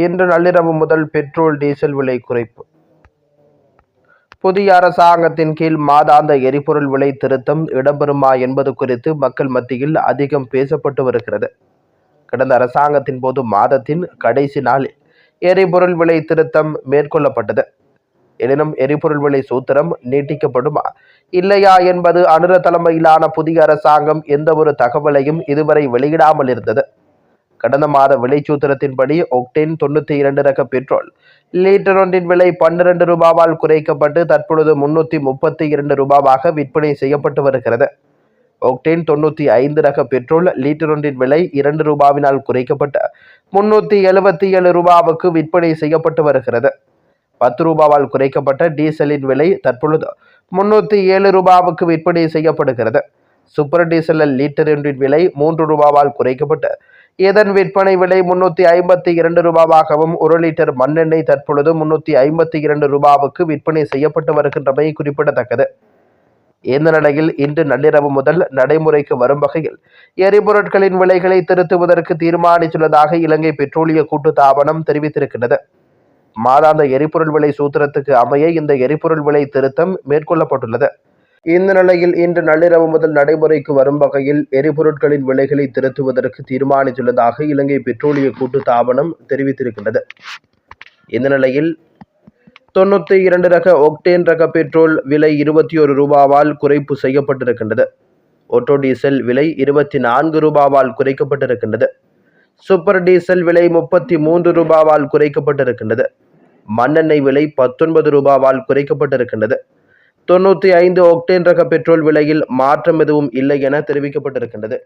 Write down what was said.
இன்று நள்ளிரவு முதல் பெட்ரோல் டீசல் விலை குறைப்பு. புதிய அரசாங்கத்தின் கீழ் மாதாந்த எரிபொருள் விலை திருத்தம் இடம்பெறுமா என்பது குறித்து மக்கள் மத்தியில் அதிகம் பேசப்பட்டு வருகிறது. கடந்த அரசாங்கத்தின் போது மாதத்தின் கடைசி நாளில் எரிபொருள் விலை திருத்தம் மேற்கொள்ளப்பட்டது. எனினும் எரிபொருள் விலை சூத்திரம் நீட்டிக்கப்படுமா இல்லையா என்பது அனுர தலைமையிலான புதிய அரசாங்கம் எந்த ஒரு தகவலையும் இதுவரை வெளியிடாமல் இருந்தது. கடந்த மாத விலைச்சூத்திரத்தின்படி ஒக்டேன் தொண்ணூற்றி இரண்டு ரக பெட்ரோல் லீட்டர் ஒன்றின் விலை பன்னிரண்டு ரூபாவால் குறைக்கப்பட்டு தற்பொழுது முன்னூற்றி முப்பத்தி இரண்டு ரூபாவாக விற்பனை செய்யப்பட்டு வருகிறது. ஒக்டேன் தொண்ணூற்றி ஐந்து ரக பெட்ரோல் லீட்டர் ஒன்றின் விலை இரண்டு ரூபாவினால் குறைக்கப்பட்டு முன்னூற்றி எழுபத்தி ஏழு ரூபாவுக்கு விற்பனை செய்யப்பட்டு வருகிறது. பத்து ரூபாவால் குறைக்கப்பட்ட டீசலின் விலை தற்பொழுது முன்னூற்றி ஏழு ரூபாவுக்கு விற்பனை செய்யப்படுகிறது. சூப்பர் டீசல் லீட்டர் ஒன்றின் விலை மூன்று ரூபாவால் குறைக்கப்பட்டு இதன் விற்பனை விலை முன்னூற்றி ஐம்பத்தி இரண்டு ரூபாவாகவும் ஒரு லிட்டர் மண்ணெண்ணெய் தற்பொழுது முன்னூற்றி ஐம்பத்தி இரண்டு ரூபாவுக்கு விற்பனை செய்யப்பட்டு வருகின்றமை குறிப்பிடத்தக்கது. இந்த நிலையில் இன்று நள்ளிரவு முதல் நடைமுறைக்கு வரும் வகையில் எரிபொருட்களின் விலைகளை திருத்துவதற்கு தீர்மானித்துள்ளதாக இலங்கை பெட்ரோலிய கூட்டுத்தாபனம் தெரிவித்திருக்கிறது மாதாந்த எரிபொருள் விலை சூத்திரத்துக்கு அமைய இந்த எரிபொருள் விலை திருத்தம் மேற்கொள்ளப்பட்டுள்ளது. இந்த நிலையில் இன்று நள்ளிரவு முதல் நடைமுறைக்கு வரும் வகையில் எரிபொருட்களின் விலைகளை திருத்துவதற்கு தீர்மானித்துள்ளதாக இலங்கை பெட்ரோலிய கூட்டுத்தாபனம் தெரிவித்திருக்கின்றது. இந்த நிலையில் தொண்ணூற்றி இரண்டு ரக ஒக்டேன் ரக பெட்ரோல் விலை இருபத்தி ஒரு ரூபாவால் குறைப்பு செய்யப்பட்டிருக்கின்றது. ஓட்டோ டீசல் விலை இருபத்தி நான்கு ரூபாவால் குறைக்கப்பட்டிருக்கின்றது. சூப்பர் டீசல் விலை முப்பத்தி மூன்று ரூபாவால் குறைக்கப்பட்டிருக்கின்றது. மண்ணெண்ணெய் விலை பத்தொன்பது ரூபாவால் குறைக்கப்பட்டிருக்கின்றது. தொண்ணூற்றி ஐந்து ஒக்டேன் ரக பெட்ரோல் விலையில் மாற்றம் எதுவும் இல்லை என தெரிவிக்கப்பட்டிருக்கின்றது.